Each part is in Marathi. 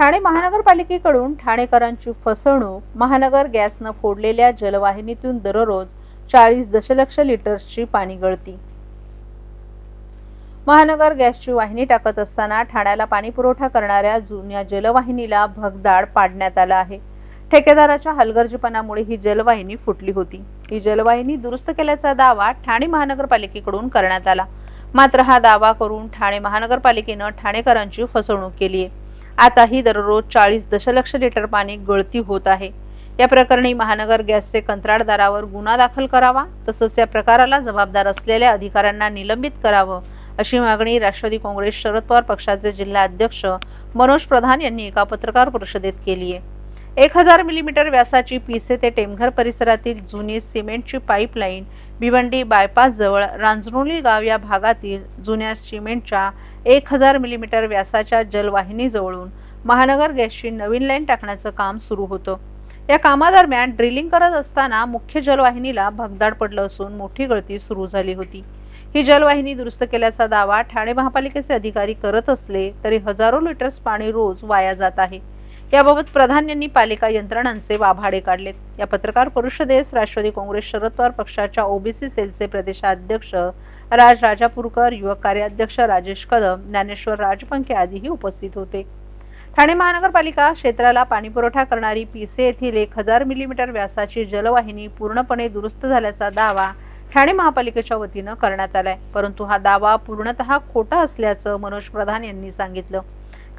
ठाणे महानगरपालिकेकडून ठाणेकरांची फसवणूक महानगर गॅसनं फोडलेल्या जलवाहिनीतून दररोज चाळीस दशलक्ष लिटर्सची पाणी गळती. महानगर गॅसची वाहिनी टाकत असताना ठाण्याला पाणी पुरवठा करणाऱ्या जुन्या जलवाहिनीला भगदाड पाडण्यात आला आहे. ठेकेदाराच्या हलगर्जीपणामुळे ही जलवाहिनी फुटली होती. ही जलवाहिनी दुरुस्त केल्याचा दावा ठाणे महानगरपालिकेकडून करण्यात आला. मात्र हा दावा करून ठाणे महानगरपालिकेनं ठाणेकरांची फसवणूक केली आहे आताही दररोज चाळीस दशलक्ष लिटर पाणी गळती होत आहे. या प्रकरणी महानगर गॅसचे कंत्राटदारावर गुन्हा दाखल करावा तसंच या प्रकाराला जबाबदार असलेल्या अधिकाऱ्यांना निलंबित करावं अशी मागणी राष्ट्रवादी काँग्रेस शरद पवार पक्षाचे जिल्हा अध्यक्ष मनोज प्रधान यांनी एका पत्रकार परिषदेत केली आहे. एक हजार मिलीमीटर व्यासाची पिसे ते टेमघर परिसरातील जुनी सिमेंटची पाईपलाईन भिवंडी बायपास जवळ रांजणोली गाव या भागातील जुन्या सिमेंटच्या एक हजार मिलीमीटर व्यासाच्या जलवाहिनीजवळून महानगर गॅसची नवीन लाईन टाकण्याचं काम सुरू होतं. या कामादरम्यान ड्रिलिंग करत असताना मुख्य जलवाहिनीला भगदाड पडलं असून मोठी गळती सुरू झाली होती. ही जलवाहिनी दुरुस्त केल्याचा दावा ठाणे महापालिकेचे अधिकारी करत असले तरी हजारो लिटर्स पाणी रोज वाया जात आहे. याबाबत प्रधान यांनी पालिका यंत्रणांचे वाभाडे काढलेत. या पत्रकार परिषदेस राष्ट्रवादी काँग्रेस शरद पवार पक्षाच्या ओबीसी सेलचे प्रदेशाध्यक्ष राज राजापूरकर युवक कार्याध्यक्ष राजेश कदम ज्ञानेश्वर राजपंखे आदीही उपस्थित होते. ठाणे महानगरपालिका क्षेत्राला पाणीपुरवठा करणारी पिसे येथील एक हजार मिलीमीटर व्यासाची जलवाहिनी पूर्णपणे दुरुस्त झाल्याचा दावा ठाणे महापालिकेच्या वतीनं करण्यात आलाय. परंतु हा दावा पूर्णतः खोटा असल्याचं मनोज प्रधान यांनी सांगितलं.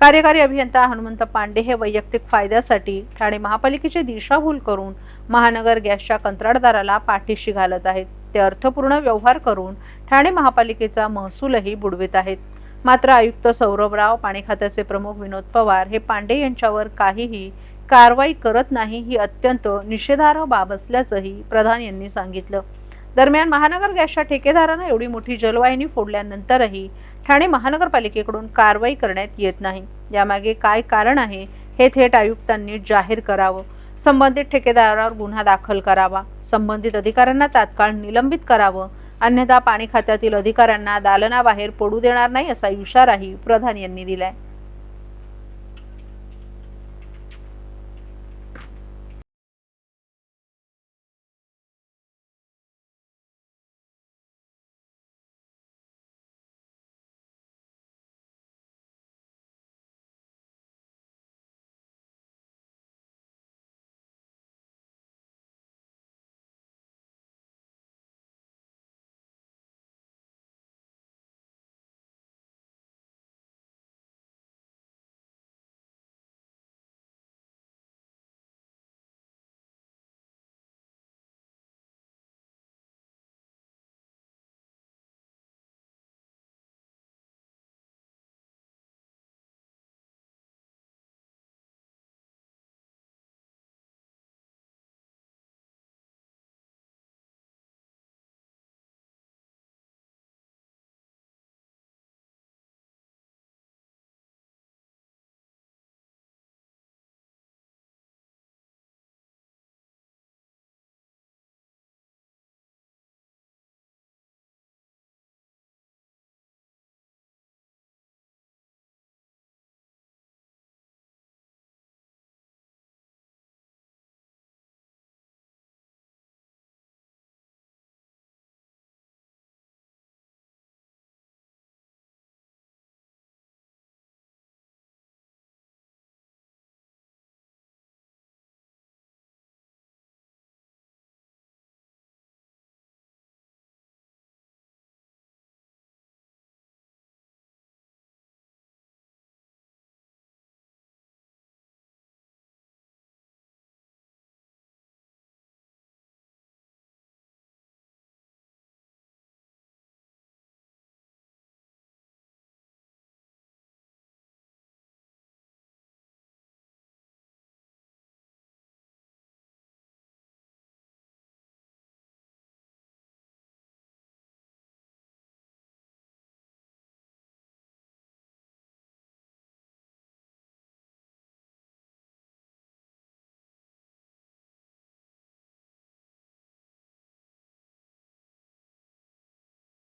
कार्यकारी अभियंता हनुमंत पांडे हे वैयक्तिक फायद्यासाठी ठाणे महापालिकेची दिशाभूल करून महानगर गॅसच्या कंत्राटदाराला पाठीशी घालत आहेत. ते अर्थपूर्ण व्यवहार करून ठाणे महापालिकेचा महसूलही बुडवित आहेत. मात्र आयुक्त सौरभराव पाणी खात्याचे प्रमुख विनोद पवार हे पांडे यांच्यावर काहीही कारवाई करत नाही ही अत्यंत निषेधार्ह बाब असल्याचंही प्रधान यांनी सांगितलं. दरम्यान महानगर गॅसच्या ठेकेदारानं एवढी मोठी जलवाहिनी फोडल्यानंतरही ठाणे महानगरपालिकेकडून कारवाई करण्यात येत नाही. यामागे काय कारण आहे हे थेट आयुक्तांनी जाहीर करावं. संबंधित ठेकेदारावर गुन्हा दाखल करावा. संबंधित अधिकाऱ्यांना तात्काळ निलंबित करावं. अन्यथा पाणी खात्यातील अधिकाऱ्यांना दालनाबाहेर पडू देणार नाही असा इशाराही प्रधान यांनी दिलाय.